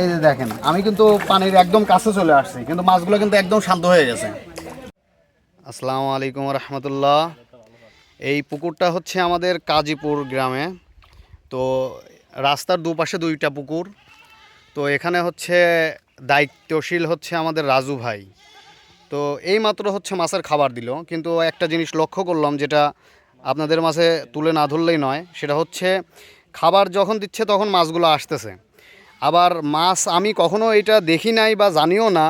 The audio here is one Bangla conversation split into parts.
এই যে দেখেন, আমি কিন্তু পানির একদম কাছে চলে আসছি, কিন্তু মাছগুলো কিন্তু একদম শান্ত হয়ে গেছে। আসসালামু আলাইকুম রহমতুল্লাহ। এই পুকুরটা হচ্ছে আমাদের কাজীপুর গ্রামে। তো রাস্তার দুপাশে দুইটা পুকুর। তো এখানে হচ্ছে দায়িত্বশীল হচ্ছে আমাদের রাজু ভাই। তো এই মাত্র হচ্ছে মাছের খাবার দিল, কিন্তু একটা জিনিস লক্ষ্য করলাম যেটা আপনাদের মাঝে তুলে না ধরলেই নয়, সেটা হচ্ছে খাবার যখন দিচ্ছে তখন মাছগুলো আসতেছে। আবার মাছ আমি কখনো এটা দেখি নাই বা জানিও না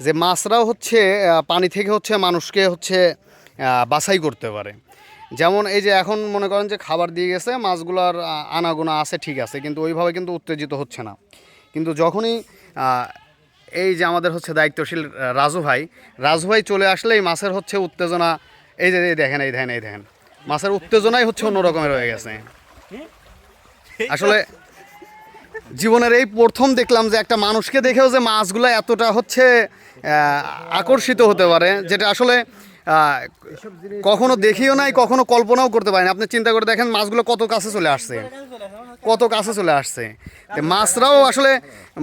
যে মাছরাও হচ্ছে পানি থেকে হচ্ছে মানুষকে হচ্ছে বাছাই করতে পারে। যেমন এই যে এখন মনে করেন যে খাবার দিয়ে গেছে মাছগুলোর আনাগোনা আছে ঠিক আছে কিন্তু ওইভাবে কিন্তু উত্তেজিত হচ্ছে না। কিন্তু যখনই এই যে আমাদের হচ্ছে দায়িত্বশীল রাজু ভাই রাজু ভাই চলে আসলেই মাছের হচ্ছে উত্তেজনা এই যে এই দেখেন এই দেখেন এই দেখেন মাছের উত্তেজনাই হচ্ছে অন্য রকমের হয়ে গেছে। আসলে জীবনের এই প্রথম দেখলাম যে একটা মানুষকে দেখেও যে মাছগুলো এতটা হচ্ছে আকর্ষিত হতে পারে, যেটা আসলে কখনো দেখিও নাই, কখনো কল্পনাও করতে পারেনি আপনি চিন্তা করে দেখেন মাছগুলো কত কাছে চলে আসছে, কত কাছে চলে আসছে। মাছরাও আসলে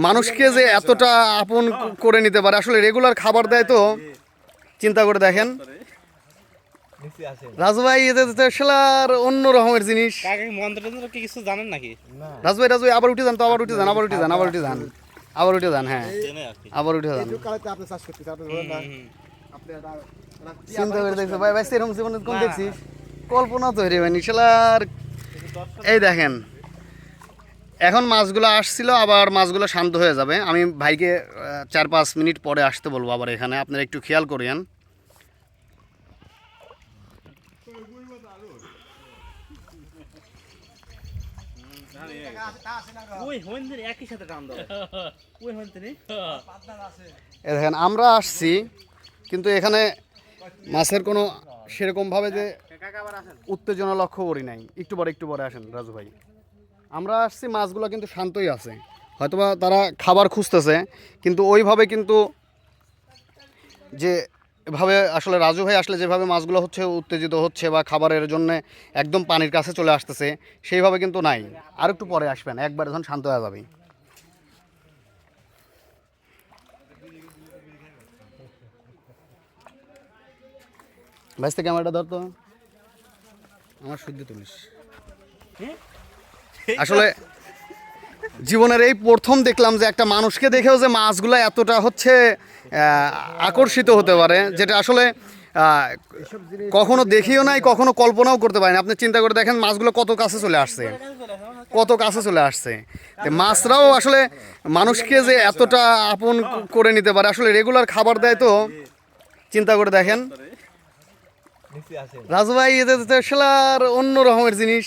মানুষকে যে এতটা আপন করে নিতে পারে, আসলে রেগুলার খাবার দেয় তো, চিন্তা করে দেখেন। রাজু ভাই তো অন্য রকমের জিনিস। কি কিছু জানেন নাকি? রাজু ভাই রাজু ভাই আবার উঠে যান তো আবার উঠে যান আবার উঠে যান আবার উঠে যান। আবার উঠে যান হ্যাঁ। আবার উঠে যান। চিন্তা করে দেখছ ভাই ভাই সেরকম জীবনে কোন দেখছিস কল্পনা তো রে ভাই নিশালার এই দেখেন এখন মাছগুলো আসছিল আবার মাছগুলো শান্ত হয়ে যাবে। আমি ভাইকে চার পাঁচ মিনিট পরে আসতে বলব আবার এখানে আপনারা একটু খেয়াল করিয়েন। দেখেন, আমরা আসছি, কিন্তু এখানে মাছের কোনো সেরকমভাবে যে উত্তেজনা লক্ষ্য করি নাই। একটু পরে একটু পরে আসেন, রাজু ভাই। আমরা আসছি, মাছগুলো কিন্তু শান্তই আছে। হয়তোবা তারা খাবার খুঁজতেছে, কিন্তু ওইভাবে কিন্তু যে এভাবে আসলে রাজু ভাই আসলে যেভাবে মাছগুলো হচ্ছে উত্তেজিত হচ্ছে বা খাবারের জন্য একদম পানির কাছে চলে আসতেছে সেইভাবে কিন্তু নাই। আর একটু পরে আসবেন একবার যখন শান্ত হয়ে যাবে। ভাইস্তে ক্যামেরাটা ধর তো। আমার শুদ্ধ তুলিস। আসলে জীবনের এই প্রথম দেখলাম যে একটা মানুষকে দেখেও যে মাছগুলো এতটা হচ্ছে আকর্ষিত হতে পারে, যেটা আসলে কখনো দেখিও নাই, কখনো কল্পনাও করতে পারেনি আপনি চিন্তা করে দেখেন মাছগুলো কত কাছে চলে আসছে, কত কাছে চলে আসছে। মাছরাও আসলে মানুষকে যে এতটা আপন করে নিতে পারে, আসলে রেগুলার খাবার দেয় তো, চিন্তা করে দেখেন। রাজু ভাই এতে তো অন্য রকমের জিনিস।